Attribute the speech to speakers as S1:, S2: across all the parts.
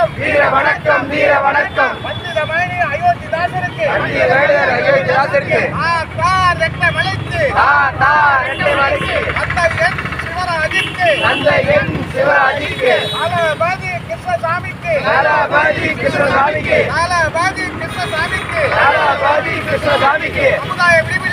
S1: வணக்கம். வீர வணக்கம்
S2: வீர வணக்கம். பண்டித மணி அயோத்திதாசருக்கு
S1: அந்நிய வேடர் அயோத்தியாசருக்கு
S2: ஆ கா ரெட்ட மலைக்கு.
S1: தா தா ரெட்டை மணிக்கு
S2: அந்த என் சிவராஜிக்கு
S1: அந்த என் சிவராஜிக்கு
S2: காலபாதி கிருஷ்ணசாமிக்கு.
S1: லாலாபாதி கிருஷ்ணசாமிக்கு.
S2: காலபாதி கிருஷ்ணசாமிக்கு.
S1: லாலாபாதி கிருஷ்ணசாமிக்கு.
S2: சமுதாய விடுவில்லை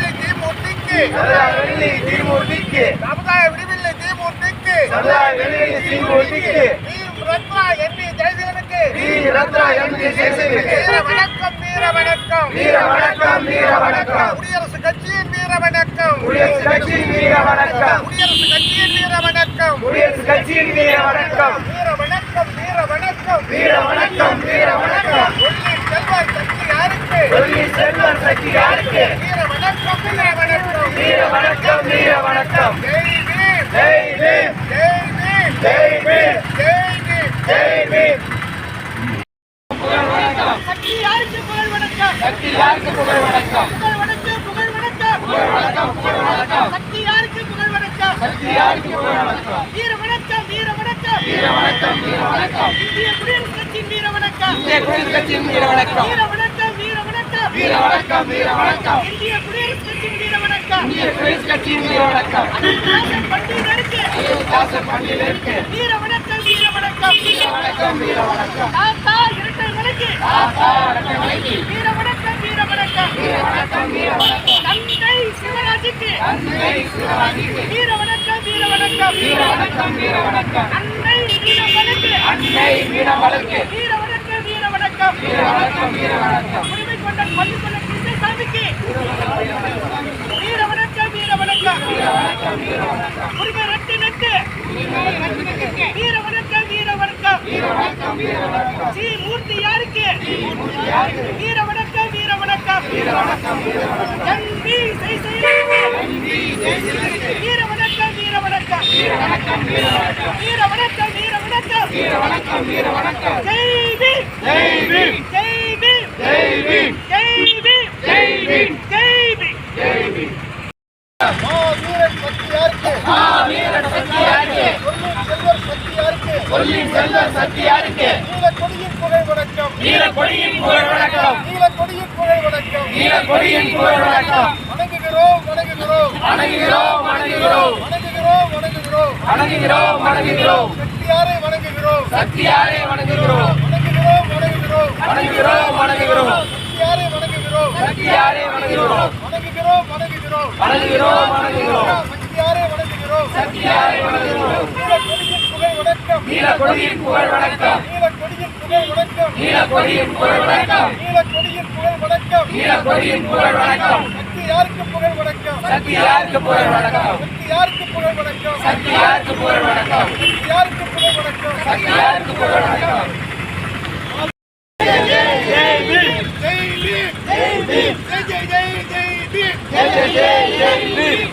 S1: சமுதாய வெள்ளி தீமூர்த்திக்கு
S2: சமுதாய விடுவில்லை தீமூர்த்திக்கு
S1: சமுதாய வெள்ளி தீமூர்த்திக்கு
S2: தீம் ரத்னா வி ஜெயசீலனுக்கு.
S1: வி ரத்னா எம் ஜி சேசனுக்கு
S2: வீர வணக்கம் வீர வணக்கம்.
S1: வீர வணக்கம் வீர வணக்கம்.
S2: குடியரசு கட்சியின் வீர வணக்கம்.
S1: குடியரசு கட்சியின் வீர வணக்கம்.
S2: குடியரசு கட்சியின் வீர வணக்கம்.
S1: குடியரசு கட்சியின் வீர வணக்கம்.
S2: வீர வணக்கம் வீர வணக்கம்.
S1: வீர வணக்கம் வீர வணக்கம்.
S2: செல்வர் சக்தி யாருக்கு?
S1: செல்வன் சக்தி யாருக்கு?
S2: வீர வணக்கம் வீர
S1: வீர வணக்கம் வீர வணக்கம்.
S2: ஜெய் பீம்
S1: ஜெய் பீம்
S2: ஜெய் பீம் சக்தி யாருக்கு புகழ் வணக்கம்
S1: சக்தி யாருக்கு புகழ் வணக்கம்
S2: புகழ் வணக்கம் புகழ் வணக்கம்
S1: புகழ் வணக்கம் புகழ் வணக்கம்
S2: சக்தி யாருக்கு புகழ் வணக்கம்
S1: சக்தி யாருக்கு புகழ் வணக்கம்
S2: வீர வணக்கம் வீர வணக்கம்.
S1: வீர வணக்கம் வீர வணக்கம்.
S2: இந்திய குடியரசு கட்சியின் வீர வணக்கம்
S1: இந்திய குடியரசு கட்சியின் வீர வணக்கம்
S2: வீர வணக்கம் வீர வணக்கம்
S1: வீர வணக்கம் வீர வணக்கம்
S2: இந்திய குடியரசு கட்சியின்
S1: அன்னை
S2: வீர வழக்கு வீர வணக்கம்
S1: வீர வணக்கம்.
S2: உரிமை கொண்ட பள்ளி கிருஷ்ணசாமிக்கு வீர வணக்கம் வீர வணக்கம் உரிமை ரட்டு நட்டு. வீர வணக்கம் வீர வணக்கம் ஸ்ரீ மூர்த்தி யாருக்கு? வீர வணக்கம் வீர வணக்கம்
S1: வீர வணக்கம் வீர வணக்கம்
S2: வீர வணக்கம் வீர வணக்கம்
S1: வீர வணக்கம் வீர வணக்கம்
S2: வீர வணக்கம் வணக்கம் நீல கொடியின் புகழ் வணக்கம்.
S1: நீல கொடியின் புகழ் வணக்கம்.
S2: நீல கொடியின் புகழ் வணக்கம். வணங்குகிறோம் வணங்குகிறோம்.
S1: வணங்குகிறோம் வணங்குகிறோம்.
S2: வணங்குகிறோம் வணங்குகிறோம்.
S1: வணங்குகிறோம் வணங்குகிறோம்.
S2: சக்தியாரை வணங்குகிறோம்.
S1: சக்தியாரே வணங்குகிறோம்.
S2: வணங்குகிறோம் வணங்குகிறோம்.
S1: வணங்குகிறோம் வணங்குகிறோம்.
S2: சக்தியாரை வணங்குகிறோம்.
S1: சக்தியாரே வணங்குகிறோம்.
S2: வணங்குகிறோம் வணங்குகிறோம்.
S1: வணங்குகிறோம் வணங்குகிறோம்.
S2: சக்தியாரை வணங்குகிறோம்.
S1: சக்தியாரே வணங்குகிறோம்.
S2: நீல கொடியின் புகழ் வணக்கம்.
S1: நீல கொடியின் புகழ் வணக்கம்.
S2: நீல கொடியின் புகழ் வணக்கம்.
S1: நீல கொடியின் புகழ் வணக்கம்.
S2: நீல கொடியின் புகழ் வணக்கம்.
S1: நீல கொடியின் புகழ் வணக்கம்?
S2: சக்தி யாருக்கு புகழ் வணக்கம்?
S1: சக்தி யாருக்கு புகழ் வணக்கம்?
S2: சக்தி யாருக்கு புகழ் வணக்கம்?
S1: சக்தி யாருக்கு புகழ் வணக்கம்?
S2: சக்தி யாருக்கு புகழ் வணக்கம்?
S1: சக்தி யாருக்கு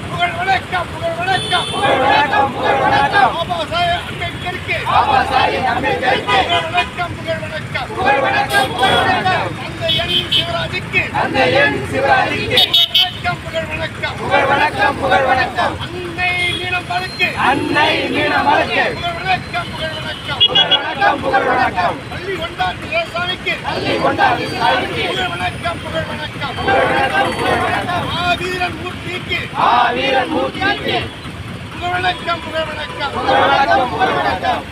S1: புகழ் வணக்கம்
S2: புகழ் வணக்கம் புகழ் வணக்கம்
S1: புகழ் வணக்கம் புகழ் வணக்கம்
S2: பாபா சாஹேப் அம்பேத்கருக்கு.
S1: பாபா சாஹிப் அம்பேத்கருக்கு.
S2: வணக்கம் புகழ் வணக்கம்
S1: புகழ் வணக்கம் புகழ் வணக்கம்
S2: அந்த என் சிவராஜுக்கு
S1: அந்த என் சிவராஜிக்கு
S2: வணக்கம் புகழ் வணக்கம்
S1: புகழ் வணக்கம் புகழ் வணக்கம்
S2: அன்னை நீளம் பழுக்கு
S1: அன்னை மீனமலுக்கு
S2: புகழ் வணக்கம் புகழ் வணக்கம்
S1: புகழ் வணக்கம் புகழ் வணக்கம்
S2: பள்ளி கொண்டாட்டு தேசாமிக்கு
S1: பள்ளி கொண்டாடி சாமிக்கு
S2: புகழ் வணக்கம் புகழ் வணக்கம்
S1: புகழ் வணக்கம் புகழ் வணக்கம்
S2: மாவீரன் மூர்த்திக்கு
S1: ஆ வீரன் மூர்த்திக்கு
S2: புகழ் வணக்கம் புகழ் வணக்கம்
S1: புகழ் வணக்கம் புகழ் வணக்கம்